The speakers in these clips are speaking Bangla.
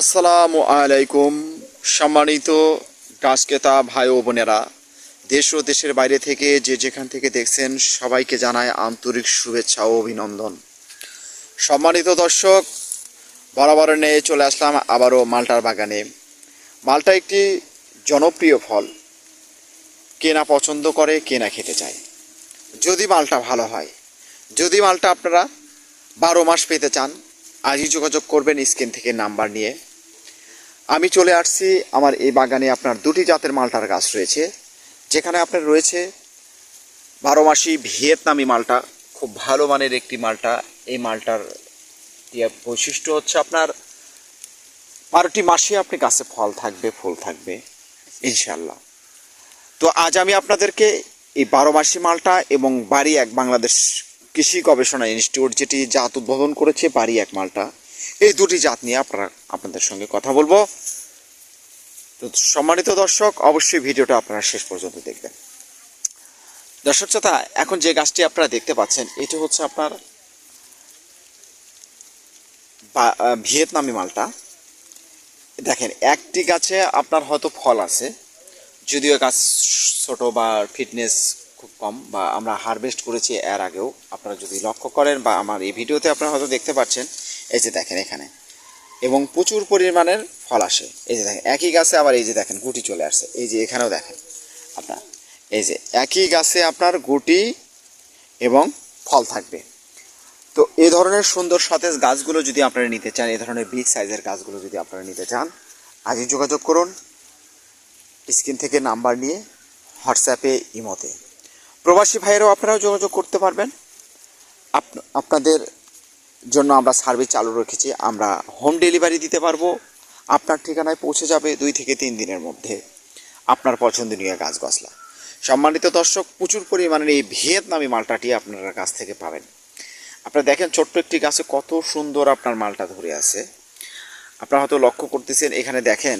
আসসালামু আলাইকুম, সম্মানিত গাছ ক্রেতা ভাই ও বোনেরা। দেশ ও দেশের বাইরে থেকে যে যেখান থেকে দেখছেন, সবাইকে জানায় আন্তরিক শুভেচ্ছা ও অভিনন্দন। সম্মানিত দর্শক, বরাবর নিয়ে চলে আসলাম আবারও মালটার বাগানে। মালটা একটি জনপ্রিয় ফল। কেনা পছন্দ করে কেনা খেতে চায়। যদি মালটা ভালো হয়, যদি মালটা আপনারা বারো মাস পেতে চান, আজই যোগাযোগ করবেন স্ক্রিন থেকে নাম্বার নিয়ে। আমি চলে আসছি আমার এই বাগানে আপনার দুটি জাতের মালটার গাছ রয়েছে, যেখানে আপনার রয়েছে বারো মাসি ভিয়েতনামি মালটা, খুব ভালো মানের একটি মালটা। এই মালটার ইয়ে বৈশিষ্ট্য হচ্ছে আপনার বারোটি মাসে আপনি গাছে ফল থাকবে, ফুল থাকবে ইনশাল্লাহ তো আজ আমি আপনাদেরকে এই বারো মাসি মালটা এবং বাড়ি এক বাংলাদেশ কৃষি গবেষণা ইনস্টিটিউট যেটি জাত উদ্বোধন করেছে, বাড়ি এক মালটা এই দুটি জাত নিয়ে আপনারা, আপনাদের সঙ্গে কথা বলব। তো সম্মানিত দর্শক, অবশ্যই ভিডিওটা আপনারা শেষ পর্যন্ত দেখবেন। দর্শক শ্রোতা, এখন যে গাছটি আপনারা দেখতে পাচ্ছেন, এটি হচ্ছে আপনার ভিয়েতনামি মালটা। দেখেন, একটি গাছে আপনার হয়তো ফল আছে, যদিও গাছ ছোট বা ফিটনেস খুব কম বা আমরা হারভেস্ট করেছি এর আগেও। আপনারা যদি লক্ষ্য করেন বা আমার এই ভিডিওতে আপনারা হয়তো দেখতে পাচ্ছেন এই যে দেখেন এখানে। এবং প্রচুর পরিমাণের ফল আসে। এই যে দেখেন, একই গাছে আবার এই যে দেখেন গুটি চলে আসছে। এই যে এখানেও দেখেন আপনার। এই যে একই গাছে আপনার গুটি এবং ফল থাকবে। তো এই ধরনের সুন্দর সতেজ গাছগুলো যদি আপনারা নিতে চান এই ধরনের বিগ সাইজের গাছগুলো যদি আপনারা নিতে চান, আজই যোগাযোগ করুন। স্ক্রিন থেকে নাম্বার নিয়ে হোয়াটসঅ্যাপে ইমোতে। প্রবাসী ভাইয়েরাও আপনারাও যোগাযোগ করতে পারবেন। আপ- আপনাদের জন্য আমরা সার্ভিস চালু রেখেছি, আমরা হোম ডেলিভারি দিতে পারব। আপনার ঠিকানায় পৌঁছে যাবে দুই থেকে তিন দিনের মধ্যে। আপনার পছন্দনীয় গাছ গছলা। সম্মানিত দর্শক, প্রচুর পরিমাণের এই ভিয়েতনামি মালটাটি আপনারা কাছ থেকে পাবেন। আপনারা দেখেন ছোট্ট একটি গাছে কত সুন্দর আপনার মালটা ধরে আছে। আপনারা হয়তো লক্ষ্য করতেছেন, এখানে দেখেন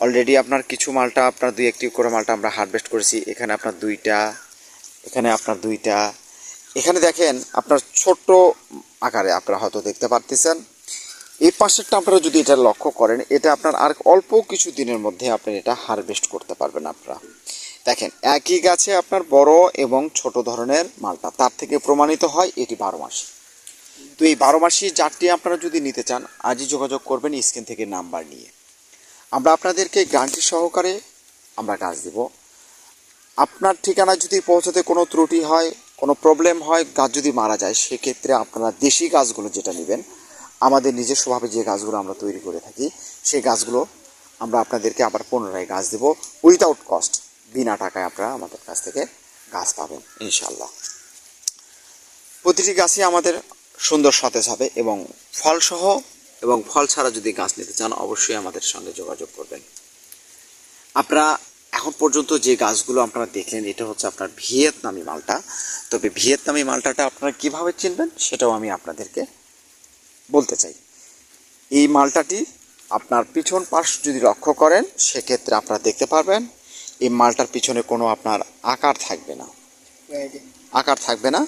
অলরেডি আপনার কিছু মালটা, আপনার দুই একটি করে মালটা আমরা হারভেস্ট করেছি। এখানে আপনার দুইটা, এখানে আপনার দুইটা এখানে দেখেন আপনার ছোট্ট আকারে আপনারা হয়তো দেখতে পারতেছেন। এই পাশেরটা আপনারা যদি এটা লক্ষ্য করেন, এটা আপনার আর অল্প কিছু দিনের মধ্যে আপনি এটা হারভেস্ট করতে পারবেন আপনারা। দেখেন, একই গাছে আপনার বড় এবং ছোট ধরনের মালটা, তার থেকে প্রমাণিত হয় এটি বারো মাসি। তো এই বারো মাসি জাতটি আপনারা যদি নিতে চান, আজই যোগাযোগ করবেন স্ক্রিন থেকে নাম্বার নিয়ে। আমরা আপনাদেরকে গ্যারান্টি সহকারে আমরা গাছ দেব। আপনার ঠিকানা যদি পৌঁছাতে কোনো ত্রুটি হয় কোনো প্রবলেম হয়, গাছ যদি মারা যায়, সেক্ষেত্রে আপনারা দেশি গাছগুলো যেটা নেবেন, আমাদের নিজস্বভাবে যে গাছগুলো আমরা তৈরি করে থাকি, সেই গাছগুলো আমরা আপনাদেরকে আবার পুনরায় গাছ দেব উইথাউট কস্ট বিনা টাকায় আপনারা আমাদের কাছ থেকে গাছ পাবেন ইনশাল্লাহ প্রতিটি গাছই আমাদের সুন্দর সতেজ হবে এবং ফলসহ এবং ফল ছাড়া যদি গাছ নিতে চান, অবশ্যই আমাদের সঙ্গে যোগাযোগ করবেন। আপনারা এখন পর্যন্ত যে গাছগুলো আপনারা দেখলেন এটা হচ্ছে আপনার ভিয়েতনামি মালটা। তবে ভিয়েতনামি মালটাটা আপনারা কীভাবে চিনবেন সেটাও আমি আপনাদেরকে বলতে চাই। এই মালটাটি আপনার পিছন পাশ যদি লক্ষ্য করেন সেক্ষেত্রে আপনারা দেখতে পারবেন এই মালটার পিছনে কোনো আপনার আকার থাকবে না। আকার থাকবে না।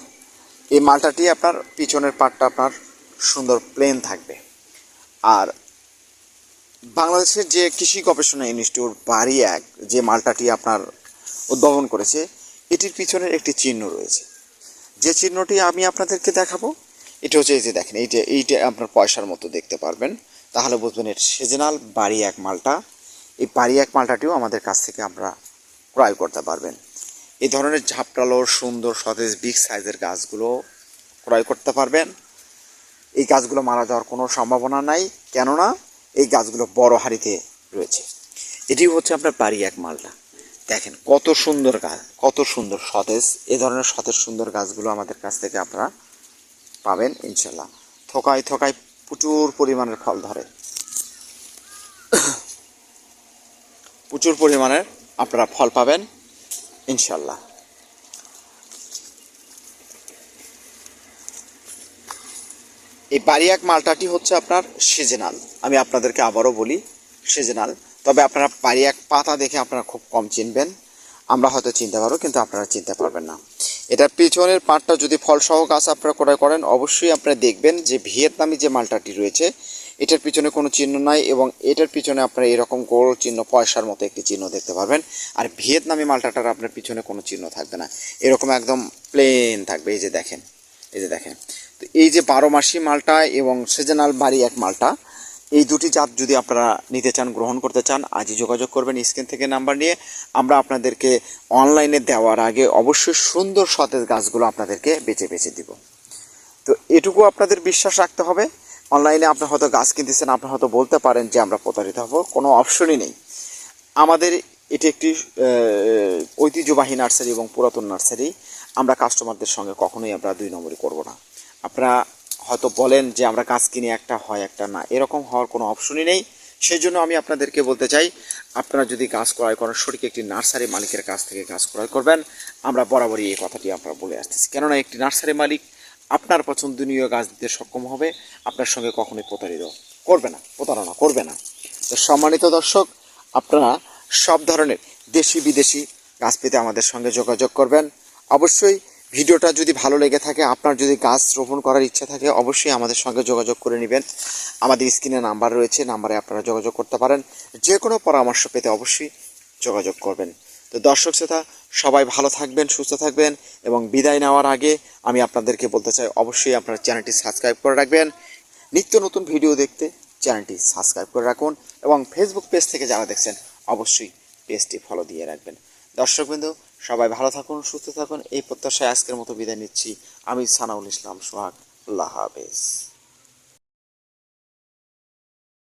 এই মালটাটি আপনার পিছনের পাটটা আপনার সুন্দর প্লেন থাকবে। আর বাংলাদেশের যে কৃষি গবেষণা ইনস্টিটিউট বাড়ি এক, যে মালটাটি আপনার উদ্ভাবন করেছে, এটির পিছনের একটি চিহ্ন রয়েছে। যে চিহ্নটি আমি আপনাদেরকে দেখাবো, এটা হচ্ছে এই যে দেখেন এইটা এইটা আপনার পয়সার মতো দেখতে পারবেন। তাহলে বুঝবেন এটা সিজনাল বাড়ি এক মালটা। এই বাড়ি এক মালটাটিও আমাদের কাছ থেকে আমরা ক্রয় করতে পারবেন। এই ধরনের ঝাপটালো সুন্দর, সতেজ বিগ সাইজের গাছগুলো ক্রয় করতে পারবেন। এই গাছগুলো মারা যাওয়ার কোনো সম্ভাবনা নাই। কেননা এই গাছগুলো বড় হাড়িতে রয়েছে। এটি হচ্ছে আপনার বাড়ি এক মালটা দেখেন কত সুন্দর গাছ, কত সুন্দর সতেজ, এ ধরনের সতেজ সুন্দর গাছগুলো আমাদের কাছ থেকে আপনারা পাবেন ইনশাল্লাহ থোকায় থোকায় প্রচুর পরিমাণের ফল ধরে। প্রচুর পরিমাণের আপনারা ফল পাবেন ইনশাল্লাহ এই বারিয়াক মালটাটি হচ্ছে আপনার সিজনাল আমি আপনাদেরকে আবারও বলি সিজনাল তবে আপনারা বারিয়াক পাতা দেখে আপনারা খুব কম চিনবেন। আমরা হয়তো চিনতে পারব, কিন্তু আপনারা চিনতে পারবেন না। এটার পিছনের পাটটা যদি ফলসহ গাছ আপনারা ক্রয় করেন, অবশ্যই আপনারা দেখবেন যে ভিয়েতনামি যে মালটাটি রয়েছে, এটার পিছনে কোনো চিহ্ন নাই এবং এটার পিছনে আপনারা এরকম গোল চিহ্ন, পয়সার মতো একটি চিহ্ন দেখতে পারবেন। আর ভিয়েতনামি মালটাটার আপনার পিছনে কোনো চিহ্ন থাকবে না। এরকম একদম প্লেন থাকবে, এই যে দেখেন। এই যে দেখেন, তো এই যে বারো মাসি মালটা এবং সিজনাল বাড়ি এক মালটা, এই দুটি জাত যদি আপনারা নিতে চান, গ্রহণ করতে চান, আজই যোগাযোগ করবেন স্ক্রিন থেকে নাম্বার নিয়ে। আমরা আপনাদেরকে অনলাইনে দেওয়ার আগে অবশ্যই সুন্দর সতেজ গাছগুলো আপনাদেরকে বেছে বেছে দিব। তো এটুকু আপনাদের বিশ্বাস রাখতে হবে। অনলাইনে আপনি হয়তো গাছ কিনতেছেন আপনি হয়তো বলতে পারেন যে আমরা প্রতারিত হব, কোনো অপশনই নেই। আমাদের এটি একটি ঐতিহ্যবাহী নার্সারি এবং পুরাতন নার্সারি। আমরা কাস্টমারদের সঙ্গে কখনোই আমরা দুই নম্বরই করব না। আপনারা হয়তো বলেন যে আমরা গাছ কিনে, একটা হয়, একটা না। এরকম হওয়ার কোনো অপশনই নেই। সেই জন্য আমি আপনাদেরকে বলতে চাই, আপনারা যদি গাছ ক্রয় করেন, সঠিক একটি নার্সারি মালিকের কাছ থেকে গাছ ক্রয় করবেন। আমরা বরাবরই এই কথাটি আমরা বলে আসতেছি। কেননা একটি নার্সারি মালিক আপনার পছন্দনীয় গাছ দিতে সক্ষম হবে, আপনার সঙ্গে কখনোই প্রতারিত করবে না, প্রতারণা করবে না। তো সম্মানিত দর্শক, আপনারা সব ধরনের দেশি বিদেশি গাছ পেতে আমাদের সঙ্গে যোগাযোগ করবেন। অবশ্যই ভিডিওটা যদি ভালো লেগে থাকে, আপনার যদি গাছ রোপণ করার ইচ্ছা থাকে, অবশ্যই আমাদের সঙ্গে যোগাযোগ করে নেবেন। আমাদের স্ক্রিনে নাম্বার রয়েছে, নাম্বারে আপনারা যোগাযোগ করতে পারেন। যে কোনো পরামর্শ পেতে অবশ্যই যোগাযোগ করবেন। তো দর্শক শ্রোতা, সবাই ভালো থাকবেন, সুস্থ থাকবেন এবং বিদায় নেওয়ার আগে আমি আপনাদেরকে বলতে চাই, অবশ্যই আপনার চ্যানেলটি সাবস্ক্রাইব করে রাখবেন। নিত্য নতুন ভিডিও দেখতে চ্যানেলটি সাবস্ক্রাইব করে রাখুন এবং ফেসবুক পেজ থেকে যারা দেখছেন, অবশ্যই পেজটি ফলো দিয়ে রাখবেন। দর্শকবৃন্দ সবাই ভালো থাকুন, সুস্থ থাকুন। এই প্রত্যাশায় আজকের মতো বিদায় নিচ্ছি। আমি সানাউল ইসলাম সোহাগ। আল্লাহ হাফেজ।